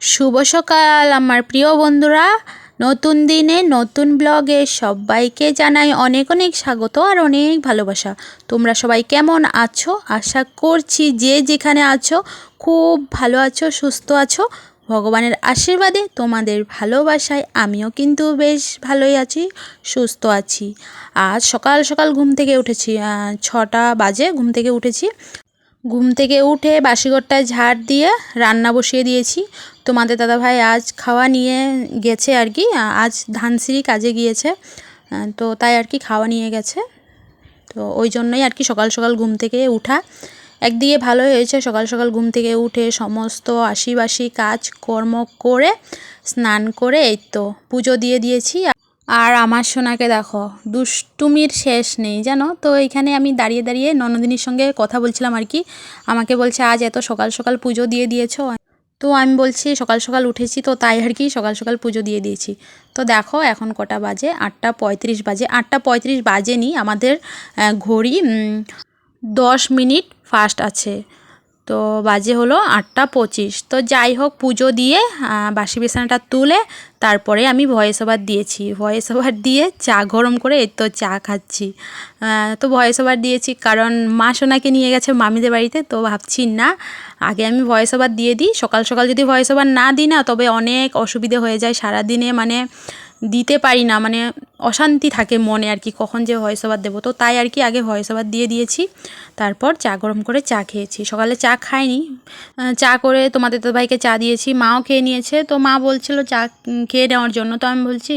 শুভ সকাল, আমার প্রিয় বন্ধুরা। নতুন দিনে নতুন ব্লগে সবাইকে জানাই অনেক অনেক স্বাগত আর অনেক ভালোবাসা। তোমরা সবাই কেমন আছো? আশা করছি যে যেখানে আছো, খুব ভালো আছো, সুস্থ আছো। ভগবানের আশীর্বাদে তোমাদের ভালোবাসায় আমিও কিন্তু বেশ ভালোই আছি, সুস্থ আছি। আজ সকাল সকাল ঘুম থেকে উঠেছি ছটা বাজে ঘুম থেকে উঠেছি। ঘুম থেকে উঠে বাসিঘরটায় ঝাড় দিয়ে রান্না বসিয়ে দিয়েছি। তোমাদের দাদাভাই আজ খাওয়া নিয়ে গেছে আর কি আজ ধানসিঁড়ি কাজে গিয়েছে তো তাই আর কি খাওয়া নিয়ে গেছে। তো ওই জন্যই আর কি সকাল সকাল ঘুম থেকে উঠা। একদিকে ভালো হয়েছে, সকাল সকাল ঘুম থেকে উঠে সমস্ত আশিবাসি কাজ কর্ম করে, স্নান করে এই তো পুজো দিয়ে দিয়েছি। আর আমার সোনাকে দেখো, দুষ্টুমির শেষ নেই, জানো? তো এখানে আমি দাঁড়িয়ে দাঁড়িয়ে ননদিনীর সঙ্গে কথা বলছিলাম আর কি। আমাকে বলছে, আজ এত সকাল সকাল পুজো দিয়ে দিয়েছ। তো আমি বলছি সকাল সকাল উঠেছি তো তাই আর কি সকাল সকাল পুজো দিয়ে দিয়েছি। তো দেখো এখন কটা বাজে? আটটা পঁয়ত্রিশ বাজে। আটটা পঁয়ত্রিশ বাজেনি আমাদের ঘড়ি দশ মিনিট ফাস্ট আছে। তো বাজে হলো আটটা পঁচিশ। তো যাই হোক, পুজো দিয়ে বাসি বিছানাটা তুলে তারপরে আমি ভয়েস ওভার দিয়েছি। ভয়েস ওভার দিয়ে চা গরম করে তো চা খাচ্ছি। তো ভয়েস ওভার দিয়েছি কারণ মা সোনাকে নিয়ে গেছে মামিদের বাড়িতে, তো ভাবছি না, আগে আমি ভয়েস ওভার দিয়ে দিই। সকাল সকাল যদি ভয়েস ওভার না দিই না, তবে অনেক অসুবিধে হয়ে যায় সারাদিনে। মানে দিতে পারি না মানে অশান্তি থাকে মনে আর কি, কখন যে ভয়েস ওভার দেবো। তো তাই আর কি আগে ভয়েস ওভার দিয়ে দিয়েছি, তারপর চা গরম করে চা খেয়েছি। সকালে চা খাইনি চা করে তোমাদের তো ভাইকে চা দিয়েছি, মাও খেয়ে নিয়েছে। তো মা বলছিল চা খেয়ে নেওয়ার জন্য, তো আমি বলছি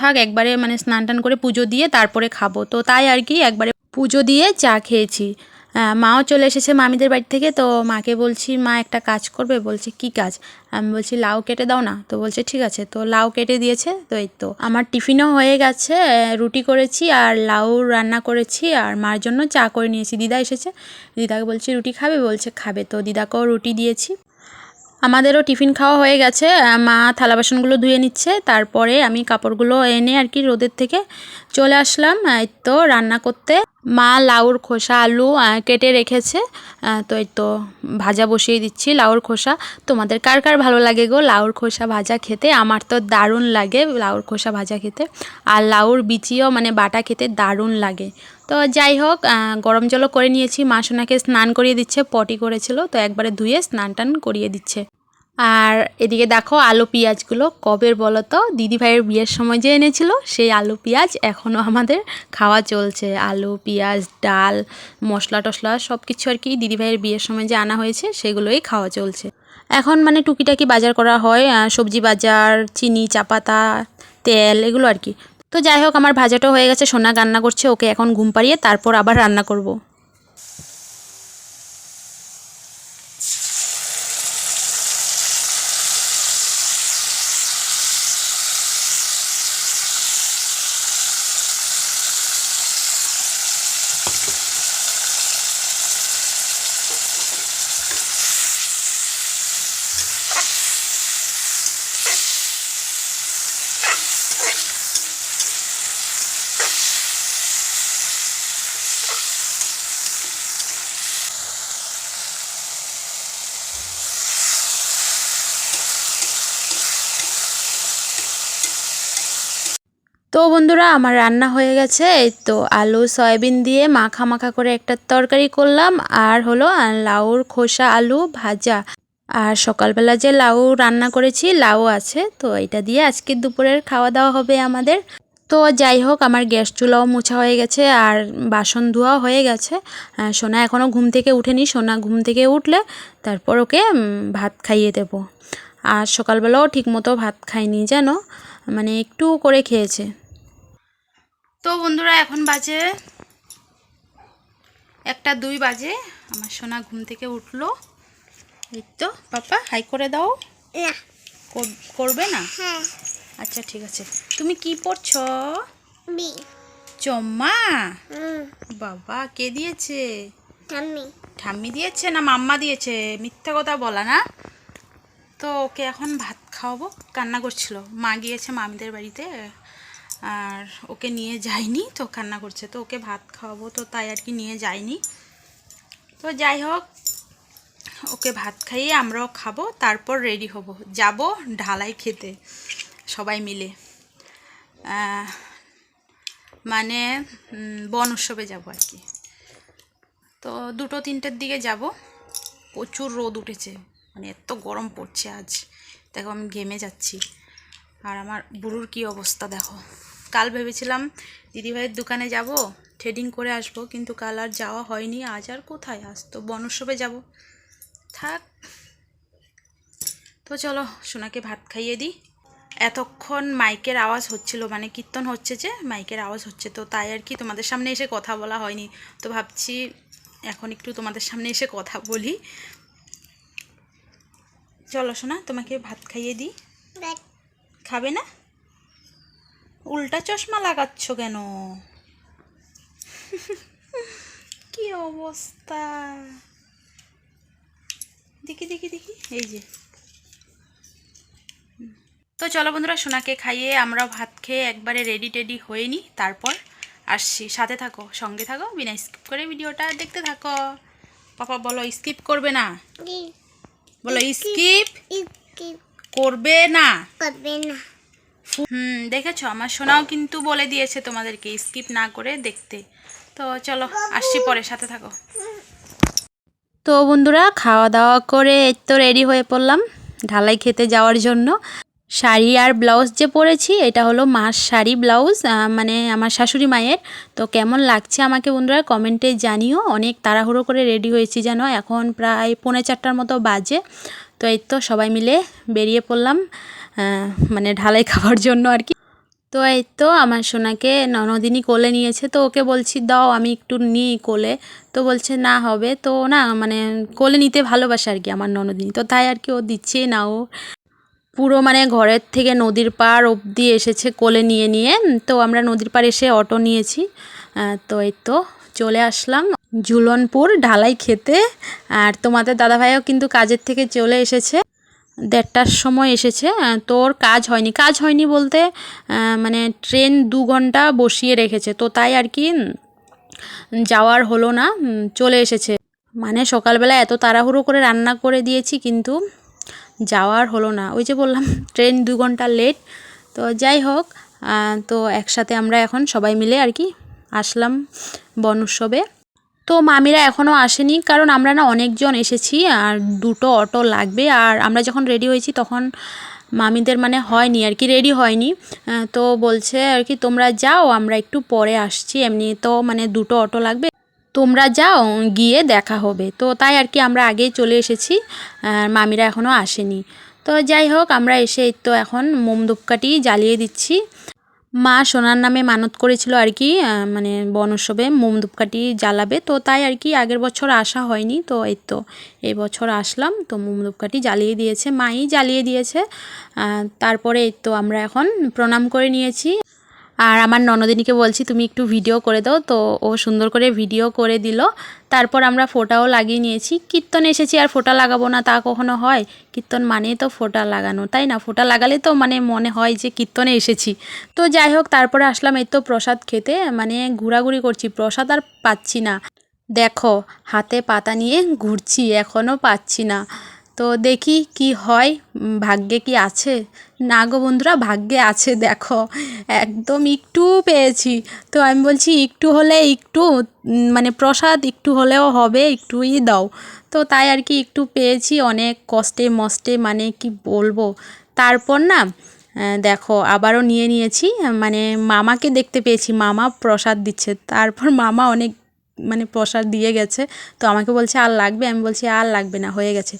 থাক একবারে মানে স্নান টান করে পুজো দিয়ে তারপরে খাব। তো তাই আর কি একবারে পুজো দিয়ে চা খেয়েছি। মাও চলে এসেছে মামিদের বাড়ি থেকে, তো মাকে বলছি, মা, একটা কাজ করবে? বলছে, কি কাজ? আমি বলছি, লাউ কেটে দাও না। তো বলছে, ঠিক আছে। তো লাউ কেটে দিয়েছে, তো এই তো। আমার টিফিনও হয়ে গেছে, রুটি করেছি আর লাউ রান্না করেছি আর মার জন্য চা করে নিয়েছি। দিদা এসেছে, দিদাকে বলছি, রুটি খাবে? বলছে, খাবে। তো দিদাকেও রুটি দিয়েছি। আমাদেরও টিফিন খাওয়া হয়ে গেছে, মা থালা বাসনগুলো ধুয়ে নিচ্ছে, তারপরে আমি কাপড়গুলো এনে আর কি রোদের থেকে চলে আসলাম, এই তো রান্না করতে। মা লাউর খোসা, আলু কেটে রেখেছে। তো এই তো ভাজা বসিয়ে দিচ্ছি লাউর খোসা। তোমাদের কার কার ভালো লাগে গো লাউর খোসা ভাজা খেতে? আমার তো দারুণ লাগে লাউর খোসা ভাজা খেতে। আর লাউর বিচিও মানে বাটা খেতে দারুণ লাগে। তো যাই হোক গরম জলও করে নিয়েছি। মা সোনাকে স্নান করিয়ে দিচ্ছে, পটি করেছিল, তো একবারে ধুয়ে স্নান টান করিয়ে দিচ্ছে। আর এদিকে দেখো আলু পেঁয়াজগুলো কবের বলো তো দিদিভাইয়ের বিয়ের সময় যে এনেছিল, সেই আলু পেঁয়াজ এখনও আমাদের খাওয়া চলছে। আলু, পেঁয়াজ, ডাল, মশলা টশলা সব কিছু আর কি দিদিভাইয়ের বিয়ের সময় যে আনা হয়েছে, সেগুলোই খাওয়া চলছে। এখন মানে টুকিটাকি বাজার করা হয় সবজি বাজার, চিনি চাপাতা তেল এগুলো আর কি। তো যাই হোক, আমার ভাজাটাও হয়ে গেছে, সোনা রান্না করছে, ওকে এখন ঘুম পাড়িয়ে তারপর আবার রান্না করব। তো বন্ধুরা, আমার রান্না হয়ে গেছে। তো আলু, সয়াবিন দিয়ে মাখা মাখা করে একটা তরকারি করলাম। আর হলো লাউর খোসা আলু ভাজা। আর সকালবেলা যে লাউ রান্না করেছি, লাউ আছে। তো এটা দিয়ে আজকে দুপুরের খাওয়া দাওয়া হবে আমাদের। তো যাই হোক, আমার গ্যাস চুলাও মোছা হয়ে গেছে আর বাসন ধোয়াও হয়ে গেছে। সোনা এখনও ঘুম থেকে উঠেনি। সোনা ঘুম থেকে উঠলে তারপর ওকে ভাত খাইয়ে দেবো। আর সকালবেলাও ঠিকমতো ভাত খাইনি, জানো? মানে একটু করে খেয়েছে। তো বন্ধুরা এখন বাজে একটা দুই বাজে। আমার সোনা ঘুম থেকে উঠল। এই তো পাপা হাই করে দাও। কর- করবে না? হ্যাঁ। আচ্ছা ঠিক আছে। তুমি কি পড়ছ? চম্মা? বাবা কে দিয়েছে? ঠাম্মি দিয়েছে না মাম্মা দিয়েছে? মিথ্যা কথা বলা না। তো ওকে এখন ভাত খাওয়াবো। কান্না করছিল। মা গিয়েছে মামিদের বাড়িতে। আর ওকে নিয়ে যাইনি, তো কান্না করছে, তো ওকে ভাত খাওয়াবো, তো তাই আর কি নিয়ে যাইনি। তো যাই হোক, ওকে ভাত খাইয়ে আমরাও খাব, তারপর রেডি হব। যাব ঢালাই খেতে, সবাই মিলে। মানে বন উৎসবে যাব আর কি। তো দুটো তিনটের দিকে যাব। প্রচুর রোদ উঠেছে মানে এত গরম পড়ছে আজ। দেখো আমি ঘেমে যাচ্ছি। আর আমার বুড়ুর কি অবস্থা দেখো। কাল ভেবেছিলাম দিদিভাইয়ের দোকানে যাব ট্রেডিং করে আসব কিন্তু কাল আর যাওয়া হয়নি আজ আর কোথায়? আজ তো বন উৎসবে যাব। থাক। তো চলো সোনাকে ভাত খাইয়ে দিই। এতক্ষণ মাইকের আওয়াজ হচ্ছিল মানে কীর্তন হচ্ছে যে মাইকের আওয়াজ হচ্ছে তো তাই আর কি তোমাদের সামনে এসে কথা বলা হয়নি। তো ভাবছি এখন একটু তোমাদের সামনে এসে কথা বলি। চলো সোনা তোমাকে ভাত খাইয়ে দিই। খাবে না? উল্টা চশমা লাগাচ্ছ কেন? কি অবস্থা? দেখি দেখি দেখি। এই যে। তো চলো বন্ধুরা সোনাকে খাইয়ে আমরা ভাত খেয়ে একবারে রেডি টেডি হয়ে নিই তারপর আসছি। সাথে থাকো সঙ্গে থাকো। বিনা স্কিপ করে ভিডিওটা দেখতে থাকো। পাপা বলো স্কিপ করবে না? বলো স্কিপ স্কিপ করবে না? করবে না। হুম, দেখেছ? আমার সোনাও কিন্তু বলে দিয়েছে তোমাদেরকে স্কিপ না করে দেখতে। তো চলো, আসছি পরে, সাথে থাকো। তো বন্ধুরা খাওয়া দাওয়া করে তো রেডি হয়ে পড়লাম, ঢালাই খেতে যাওয়ার জন্য। শাড়ি আর ব্লাউজ যে পরেছি, এটা হলো মার শাড়ি ব্লাউজ মানে আমার শাশুড়ি মায়ের। তো কেমন লাগছে আমাকে বন্ধুরা কমেন্টে জানিও। অনেক তাড়াহুড়ো করে রেডি হয়েছি যেন, এখন প্রায় পৌনে চারটার মতো বাজে। তো এই তো সবাই মিলে বেরিয়ে পড়লাম মানে ঢালাই খাওয়ার জন্য আর কি। তো এই তো আমার সোনাকে ননদিনী কোলে নিয়েছে, তো ওকে বলছি, দাও, আমি একটু নিই কোলে। তো বলছে, না হবে। তো না মানে কোলে নিতে ভালোবাসে আর কি আমার ননদিনী। তো তাই আর কি ও দিচ্ছেই না ও। পুরো মানে ঘরের থেকে নদীর পাড় অবধি এসেছে কোলে নিয়ে নিয়ে। তো আমরা নদীর পাড় এসে অটো নিয়েছি। তো এই তো চলে আসলাম ঝুলনপুর ঢালাই খেতে। আর তোমাদের দাদাভাইও কিন্তু কাজের থেকে চলে এসেছে। দেড়টার সময় এসেছে। তোর কাজ হয়নি। কাজ হয়নি বলতে মানে ট্রেন দু ঘণ্টা বসিয়ে রেখেছে। তো তাই আর কি যাওয়ার হলো না চলে এসেছে। মানে সকালবেলা এত তাড়াহুড়ো করে রান্না করে দিয়েছি কিন্তু যাওয়ার হলো না। ওই যে বললাম, ট্রেন দু ঘণ্টা লেট তো যাই হোক তো একসাথে আমরা এখন সবাই মিলে আর কি আসলাম বন উৎসবে। তো মামিরা এখনও আসেনি, কারণ আমরা না অনেকজন এসেছি আর দুটো অটো লাগবে। আর আমরা যখন রেডি হয়েছি তখন মামিদের মানে হয়নি আর কি রেডি হয়নি। তো বলছে আর কি, তোমরা যাও, আমরা একটু পরে আসছি। এমনি তো মানে দুটো অটো লাগবে। তোমরা যাও, গিয়ে দেখা হবে। তো তাই আর কি আমরা আগেই চলে এসেছি মামিরা এখনও আসেনি। তো যাই হোক, আমরা এসে তো এখন মোম ধূপকাঠি জ্বালিয়ে দিচ্ছি। মা সোনার নামে মানত করেছিল আর কি মানে বন উৎসবে মোম ধূপকাঠি জ্বালাবে। তো তাই আর কি আগের বছর আসা হয়নি, তো এই তো এই বছর আসলাম। তো মোম ধূপকাঠি জ্বালিয়ে দিয়েছে, মাই জ্বালিয়ে দিয়েছে। তারপরে এই তো আমরা এখন প্রণাম করে নিয়েছি। আর আমার ননদিনীকে বলছি, তুমি একটু ভিডিও করে দাও। তো ও সুন্দর করে ভিডিও করে দিল। তারপর আমরা ফোটাও লাগিয়ে নিয়েছি। কীর্তন এসেছি, আর ফোটা লাগাবো না, তা কখনো হয়? কীর্তন মানেই তো ফোটা লাগানো, তাই না? ফোটা লাগালে তো মানে মনে হয় যে কীর্তনে এসেছি। তো যাই হোক, তারপরে আসলাম এই তো প্রসাদ খেতে মানে ঘোরাঘুরি করছি। প্রসাদ আর পাচ্ছি না। দেখো, হাতে পাতা নিয়ে ঘুরছি এখনও পাচ্ছি না। তো দেখি কি হয় ভাগ্যে কি আছে? না গো বন্ধুরা, ভাগ্যে আছে, দেখো। একদম একটু পেয়েছি। তো আমি বলছি একটু হলে একটু মানে প্রসাদ একটু হলেও হবে, একটুই দাও। তো তাই আর কি একটু পেয়েছি, অনেক কষ্টে মষ্টে মানে কি বলব? তারপর না দেখো, আবারও নিয়ে নিয়েছি মানে মামাকে দেখতে পেয়েছি, মামা প্রসাদ দিচ্ছে। তারপর মামা অনেক মানে প্রসাদ দিয়ে গেছে। তো আমাকে বলছে, আর লাগবে? আমি বলছি, আর লাগবে না, হয়ে গেছে।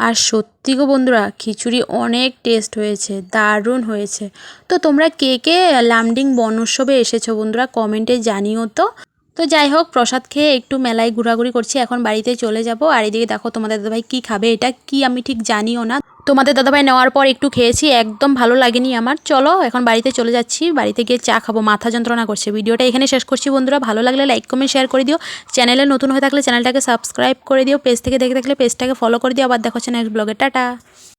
আর সত্যি গো বন্ধুরা, খিচুড়ি অনেক টেস্ট হয়েছে, দারুণ হয়েছে। তো তোমরা কে কে লামডিং বনোৎসবে এসেছ বন্ধুরা, কমেন্টে জানিও তো। তো যাই হোক, প্রসাদ খেয়ে একটু মেলায় ঘোরাঘুরি করছি, এখন বাড়িতে চলে যাব। আর এদিকে দেখো তোমাদের দাদাভাই কী খাবে, এটা কি আমি ঠিক জানিও না। তোমাদের দাদাভাই নেওয়ার পর একটু খেয়েছি, একদম ভালো লাগেনি আমার। চলো, এখন বাড়িতে চলে যাচ্ছি, বাড়িতে গিয়ে চা খাব, মাথা যন্ত্রণা করছে। ভিডিওটা এখানে শেষ করছি বন্ধুরা, ভালো লাগলে লাইক কমেন্ট শেয়ার করে দিও। চ্যানেলে নতুন হয়ে থাকলে চ্যানেলটাকে সাবস্ক্রাইব করে দিও পেজ থেকে দেখে থাকলে পেজটাকে ফলো করে দিও। আবার দেখো নেক্সট ব্লগে টাটা!